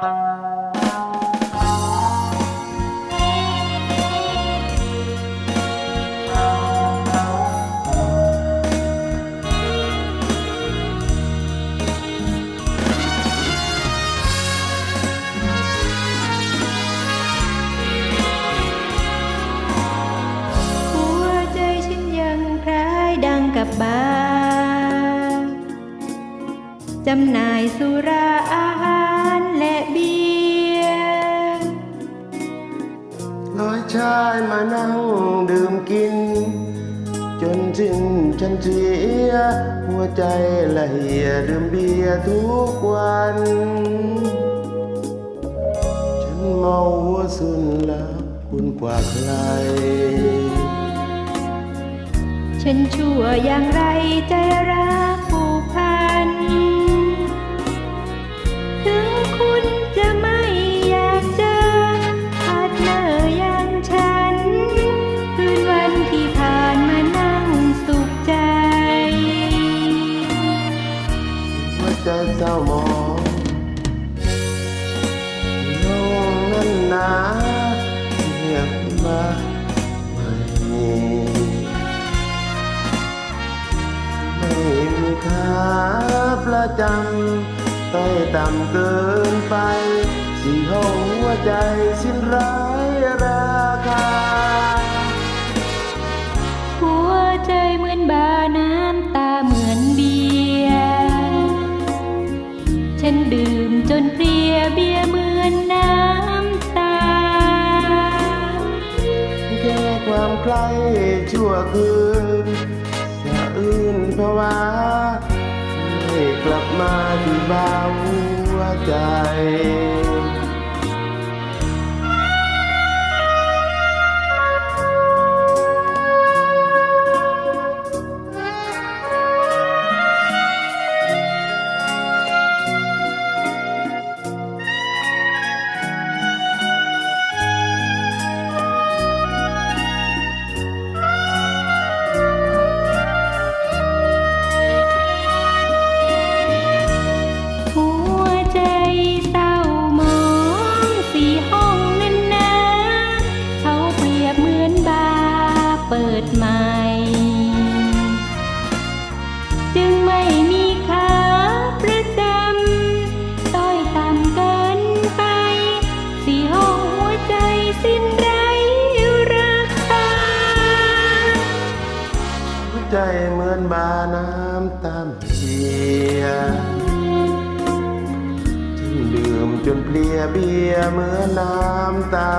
หัวใจฉันยังคล้ายดังกับบาร์จำหน่ายสุรา มานั่งดื่มกิน จนสิ้นฉันเสีย หัวใจละเหี่ยดื่มเบียร์ทุกวัน ฉันเมาหัวสุนแล้วคุณกว่าใคร ฉันชั่วอย่างไรใจรักผู หัวใจเศร้าหมองโลงนั้นหนาเรียกมาไม่มีไม่มีค่าประจำต้ต่ำเกินไปสี่ห้องหัวใจสิ้นร้รา เพลียเบียเหมือนน้ำตา แค่ความใคร่ชั่วคืนสะอื้นภาวะไม่กลับมาที่เบาหัวใจ ใหม่ จึงไม่มีค่าประจำต้อยต่ำเกินไป สีห้องหัวใจสิ้นไร้ราคาหัวใจเหมือนบาน้ำตามเชียจึงดื่มจนเพลียเบียเหมือนน้ำตา